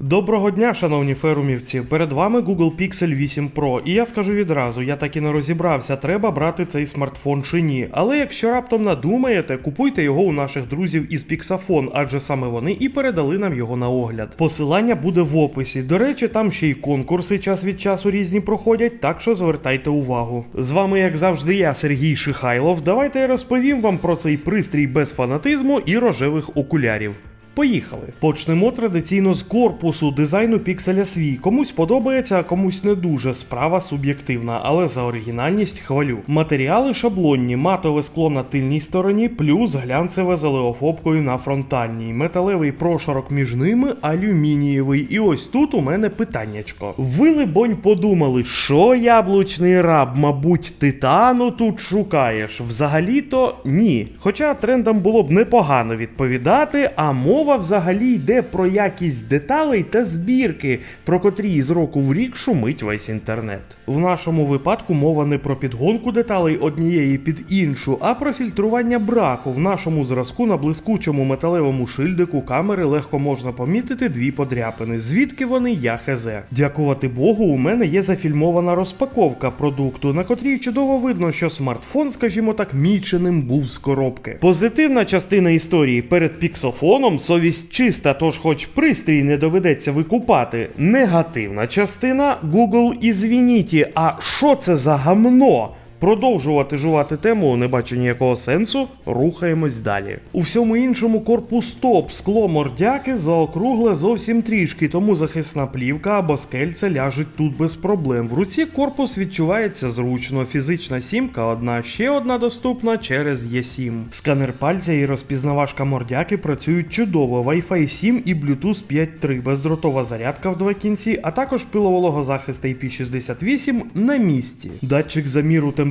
Доброго дня, шановні ферумівці. Перед вами Google Pixel 8 Pro. І я скажу відразу, я так і не розібрався, треба брати цей смартфон чи ні. Але якщо раптом надумаєте, купуйте його у наших друзів із Pixafon, адже саме вони і передали нам його на огляд. Посилання буде в описі. До речі, там ще й конкурси час від часу різні проходять, так що звертайте увагу. З вами, як завжди, я, Сергій Шихайлов. Давайте я розповім вам про цей пристрій без фанатизму і рожевих окулярів. Поїхали. Почнемо традиційно з корпусу дизайну пікселя свій. Комусь подобається, а комусь не дуже. Справа суб'єктивна, але за оригінальність хвалю. Матеріали шаблонні, матове скло на тильній стороні, плюс глянцеве з алеофобкою на фронтальній. Металевий прошарок між ними алюмінієвий. І ось тут у мене питаннячко. Ви, либонь, подумали, що яблучний раб, мабуть, титану тут шукаєш? Взагалі-то ні. Хоча трендам було б непогано відповідати, а мова взагалі йде про якість деталей та збірки, про котрі з року в рік шумить весь інтернет. В нашому випадку мова не про підгонку деталей однієї під іншу, а про фільтрування браку. В нашому зразку на блискучому металевому шильдику камери легко можна помітити дві подряпини. Звідки вони я хезе. Дякувати Богу, у мене є зафільмована розпаковка продукту, на котрій чудово видно, що смартфон, скажімо так, міченим був з коробки. Позитивна частина історії перед піксофоном совість чиста, тож хоч пристрій не доведеться викупати. Негативна частина Google ізвініті. А що це за гамно? Продовжувати жувати тему не бачу ніякого сенсу. Рухаємось далі. У всьому іншому корпус топ, скло мордяки заокругле зовсім трішки, тому захисна плівка або скельце ляжуть тут без проблем. В руці корпус відчувається зручно. Фізична сімка одна, ще одна доступна через E7. Сканер пальця і розпізнавашка мордяки працюють чудово. Wi-Fi 7 і Bluetooth 5.3, бездротова зарядка в два кінці, а також пиловологозахист IP68 на місці. Датчик заміру температури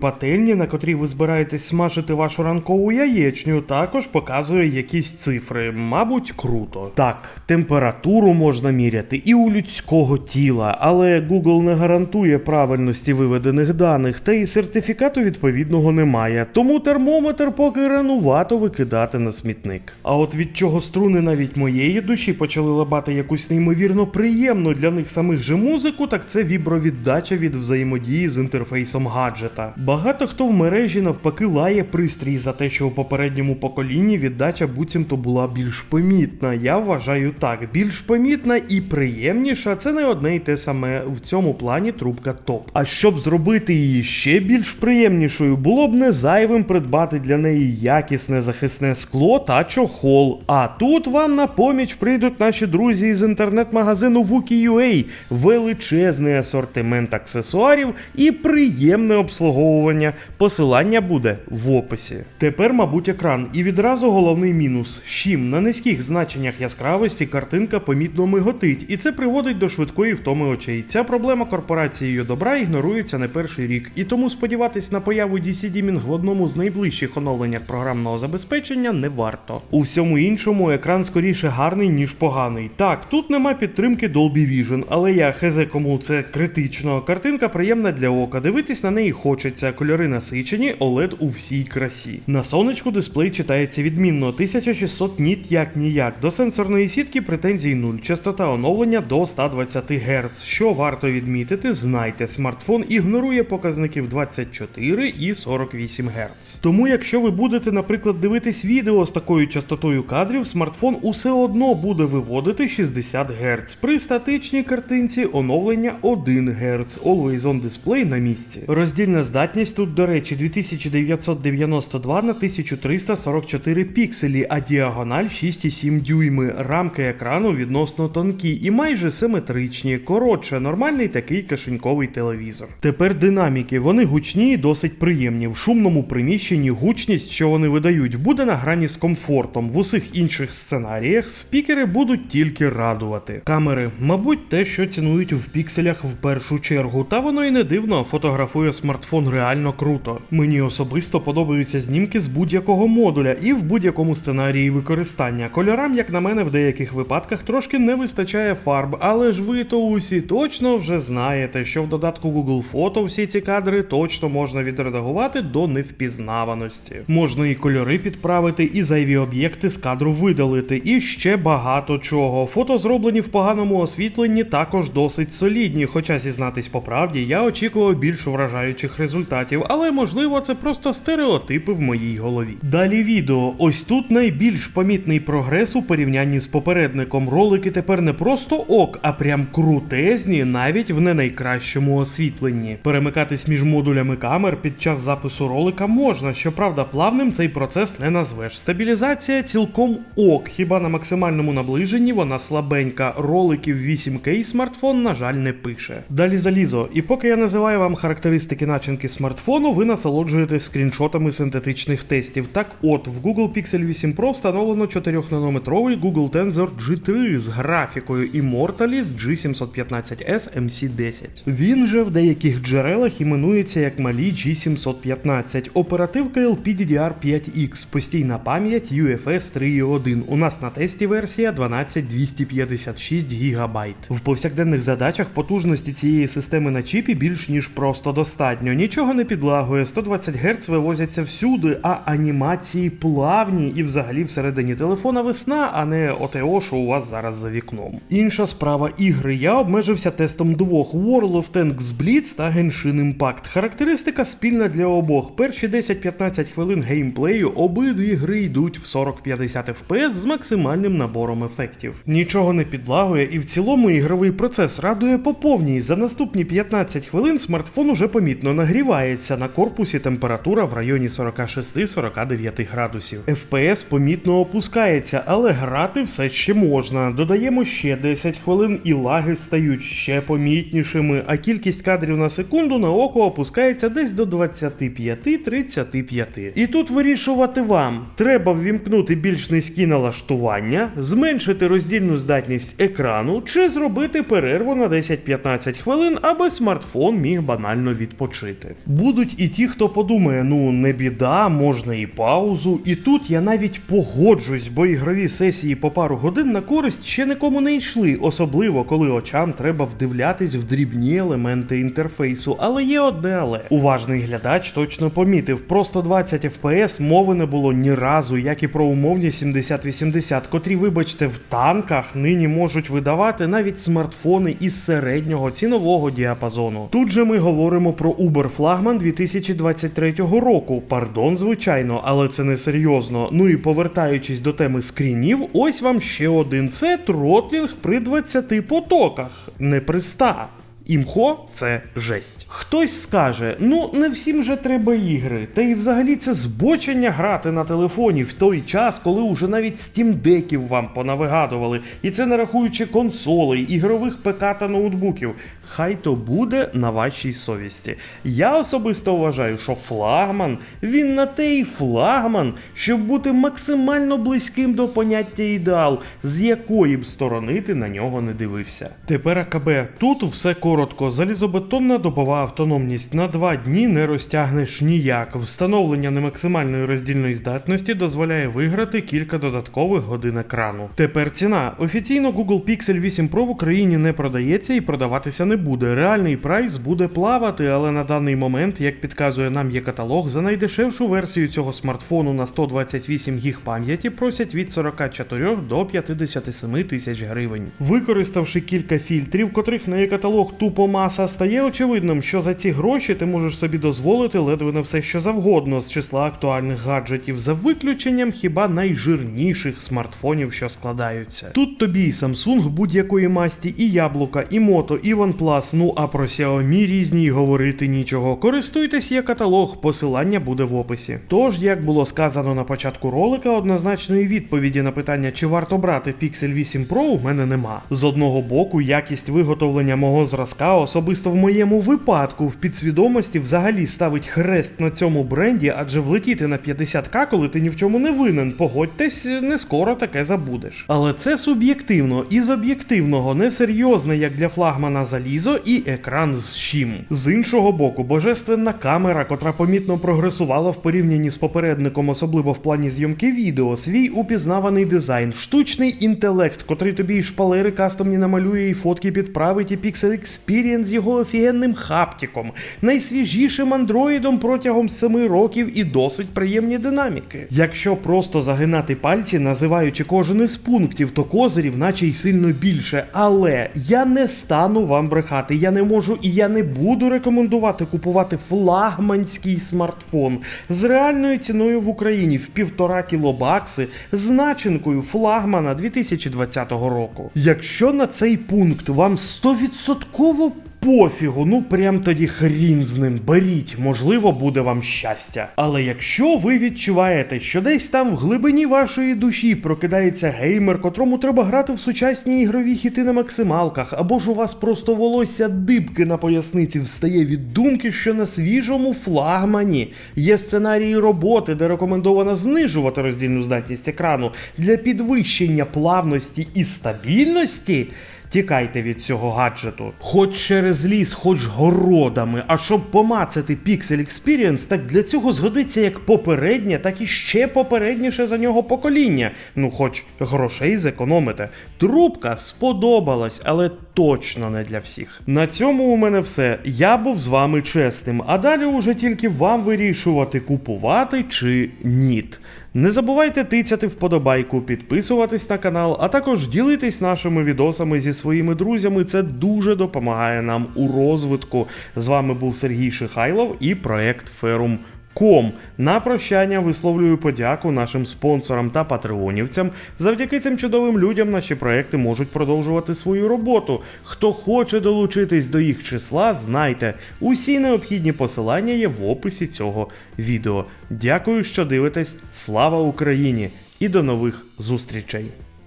пательні, на котрій ви збираєтесь смажити вашу ранкову яєчню, також показує якісь цифри. Мабуть, круто. Так, температуру можна міряти і у людського тіла, але Google не гарантує правильності виведених даних, та і сертифікату відповідного немає. Тому термометр поки ранувато викидати на смітник. А от від чого струни навіть моєї душі почали лабати якусь неймовірно приємну для них самих же музику, так це вібровіддача від взаємодії з інтерфейсом гаджета. Багато хто в мережі навпаки лає пристрій за те, що у попередньому поколінні віддача буцімто була більш помітна. Я вважаю так, більш помітна і приємніша це не одне й те саме в цьому плані трубка топ. А щоб зробити її ще більш приємнішою, було б не зайвим придбати для неї якісне захисне скло та чохол. А тут вам на поміч прийдуть наші друзі із інтернет-магазину Wookie.ua. величезний асортимент аксесуарів і приємне обслуговування. Посилання буде в описі. Тепер, мабуть, екран. І відразу головний мінус. Щім на низьких значеннях яскравості картинка помітно миготить, і це приводить до швидкої втоми очей. Ця проблема корпорацією добра ігнорується не перший рік, і тому сподіватись на появу DC Dimming в одному з найближчих оновленнях програмного забезпечення не варто. У всьому іншому екран скоріше гарний, ніж поганий. Так, тут нема підтримки Dolby Vision, але я хезе кому це критично. Картинка приємна для ока, дивитись на неї хочеться, кольори насичені, OLED у всій красі. На сонечку дисплей читається відмінно 1600 ніт як ніяк. До сенсорної сітки претензій 0, частота оновлення до 120 Гц. Що варто відмітити, знайте, смартфон ігнорує показників 24 і 48 Гц. Тому, якщо ви будете, наприклад, дивитись відео з такою частотою кадрів, смартфон усе одно буде виводити 60 Гц. При статичній картинці оновлення 1 Гц. Always on display на місці. Роздільна здатність тут, до речі, 2992 на 1344 пікселі, а діагональ 6,7 дюйми. Рамки екрану відносно тонкі і майже симетричні. Коротше, нормальний такий кишеньковий телевізор. Тепер динаміки. Вони гучні і досить приємні. В шумному приміщенні гучність, що вони видають, буде на грані з комфортом. В усіх інших сценаріях спікери будуть тільки радувати. Камери, мабуть, те, що цінують в пікселях в першу чергу, та воно і не дивно фотографує смартфон реально круто. Мені особисто подобаються знімки з будь-якого модуля і в будь-якому сценарії використання. Кольорам, як на мене, в деяких випадках трошки не вистачає фарб, але ж ви то усі точно вже знаєте, що в додатку Google Фото всі ці кадри точно можна відредагувати до невпізнаваності. Можна і кольори підправити, і зайві об'єкти з кадру видалити, і ще багато чого. Фото зроблені в поганому освітленні також досить солідні, хоча зізнатись по правді, я очікував більш вражаючих результатів, але можливо це просто стереотипи в моїй голові. Далі відео. Ось тут найбільш помітний прогрес у порівнянні з попередником. Ролики тепер не просто ок, а прям крутезні, навіть в не найкращому освітленні. Перемикатись між модулями камер під час запису ролика можна, щоправда, плавним цей процес не назвеш. Стабілізація цілком ок, хіба на максимальному наближенні вона слабенька. Роликів 8К смартфон, на жаль, не пише. Далі залізо. І поки я називаю вам характеристики начинки смартфону, ви насолоджуєтесь скріншотами синтетичних тестів. Так от, в Google Pixel 8 Pro встановлено 4-нанометровий Google Tensor G3 з графікою Immortalis G715S MC10. Він же в деяких джерелах іменується як малі G715, оперативка LPDDR5X, постійна пам'ять UFS 3.1. У нас на тесті версія 12256 ГБ. В повсякденних задачах потужності цієї системи на чіпі більш ніж просто достатньо. Нічого не підлагує, 120 Гц вивозяться всюди, а анімації плавні і взагалі всередині телефона весна, а не ОТО, що у вас зараз за вікном. Інша справа ігри. Я обмежився тестом двох World of Tanks Blitz та Genshin Impact. Характеристика спільна для обох. Перші 10-15 хвилин геймплею обидві гри йдуть в 40-50 FPS з максимальним набором ефектів. Нічого не підлагує, і в цілому ігровий процес радує по повній. За наступні 15 хвилин смартфон уже помітно нагрівається. На корпусі температура в районі 46-49 градусів. FPS помітно опускається, але грати все ще можна. Додаємо ще 10 хвилин і лаги стають ще помітнішими, а кількість кадрів на секунду на око опускається десь до 25-35. І тут вирішувати вам: треба ввімкнути більш низькі налаштування, зменшити роздільну здатність екрану чи зробити перерву на 10-15 хвилин, аби смартфон міг банально відпочити. Будуть і ті, хто подумає, ну не біда, можна і паузу. І тут я навіть погоджуюсь, бо ігрові сесії по пару годин на користь ще нікому не йшли, особливо коли очам треба вдивлятись в дрібні елементи інтерфейсу. Але є одне але уважний глядач точно помітив, просто 20 FPS мови не було ні разу, як і про умовні 70-80, котрі, вибачте, в танках нині можуть видавати навіть смартфони із середнього цінового діапазону. Тут же ми говоримо про Uber флагман 2023 року. Пардон, звичайно, але це не серйозно. Ну і повертаючись до теми скрінів, ось вам ще один це тротлінг при 20 потоках, не при 100. Імхо це жесть. Хтось скаже: ну не всім же треба ігри, та й взагалі це збочення грати на телефоні в той час, коли уже навіть стімдеків вам понавигадували, і це не рахуючи консолей, ігрових ПК та ноутбуків. Хай то буде на вашій совісті. Я особисто вважаю, що флагман він на те й флагман, щоб бути максимально близьким до поняття ідеал, з якої б сторони ти на нього не дивився. Тепер АКБ. Тут все коротко. Залізобетонна добова автономність на два дні не розтягнеш ніяк. Встановлення немаксимальної роздільної здатності дозволяє виграти кілька додаткових годин екрану. Тепер ціна. Офіційно Google Pixel 8 Pro в Україні не продається і продаватися не буде. Реальний прайс буде плавати, але на даний момент, як підказує нам є каталог, за найдешевшу версію цього смартфону на 128 гіг пам'яті просять від 44 до 57 тисяч гривень. Використавши кілька фільтрів, котрих на є каталог тупо маса, стає очевидним, що за ці гроші ти можеш собі дозволити ледве не все, що завгодно з числа актуальних гаджетів, за виключенням хіба найжирніших смартфонів, що складаються. Тут тобі і Samsung будь-якої масті, і яблука, і Moto, і OnePlus, ну а про Xiaomi різні й говорити нічого. Користуйтесь є каталог, посилання буде в описі. Тож, як було сказано на початку ролика, однозначної відповіді на питання, чи варто брати Pixel 8 Pro, у мене нема. З одного боку, якість виготовлення мого зразка зразка, особисто в моєму випадку, в підсвідомості взагалі ставить хрест на цьому бренді, адже влетіти на 50к, коли ти ні в чому не винен, погодьтесь, не скоро таке забудеш. Але це суб'єктивно, і з об'єктивного несерйозне, як для флагмана залізо, і екран з щим. З іншого боку, божественна камера, котра помітно прогресувала в порівнянні з попередником, особливо в плані зйомки відео, свій упізнаваний дизайн, штучний інтелект, котрий тобі і шпалери кастомні намалює, і фотки підправить, і Pixel Experience з його офігенним хаптиком, найсвіжішим андроїдом протягом 7 років і досить приємні динаміки. Якщо просто загинати пальці, називаючи кожен із пунктів, то козирів, наче й сильно більше. Але я не стану вам брехати, я не можу і я не буду рекомендувати купувати флагманський смартфон з реальною ціною в Україні в півтора кілобакси з начинкою флагмана 2020 року. Якщо на цей пункт вам 100% Пофігу, ну прям тоді хрін з ним беріть, можливо, буде вам щастя. Але якщо ви відчуваєте, що десь там в глибині вашої душі прокидається геймер, котрому треба грати в сучасні ігрові хіти на максималках, або ж у вас просто волосся дибки на поясниці встає від думки, що на свіжому флагмані є сценарії роботи, де рекомендовано знижувати роздільну здатність екрану для підвищення плавності і стабільності. Тікайте від цього гаджету. Хоч через ліс, хоч городами. А щоб помацати Pixel Experience, так для цього згодиться як попереднє, так і ще попередніше за нього покоління. Ну, хоч грошей зекономите. Трубка сподобалась, але точно не для всіх. На цьому у мене все. Я був з вами чесним, а далі уже тільки вам вирішувати, купувати чи ніт. Не забувайте тицяти вподобайку, підписуватись на канал, а також ділитись нашими відосами зі своїми друзями. Це дуже допомагає нам у розвитку. З вами був Сергій Шихайлов і проект Ферум. Ком на прощання висловлюю подяку нашим спонсорам та патреонівцям. Завдяки цим чудовим людям наші проекти можуть продовжувати свою роботу. Хто хоче долучитись до їх числа, знайте, усі необхідні посилання є в описі цього відео. Дякую, що дивитесь. Слава Україні! І до нових зустрічей!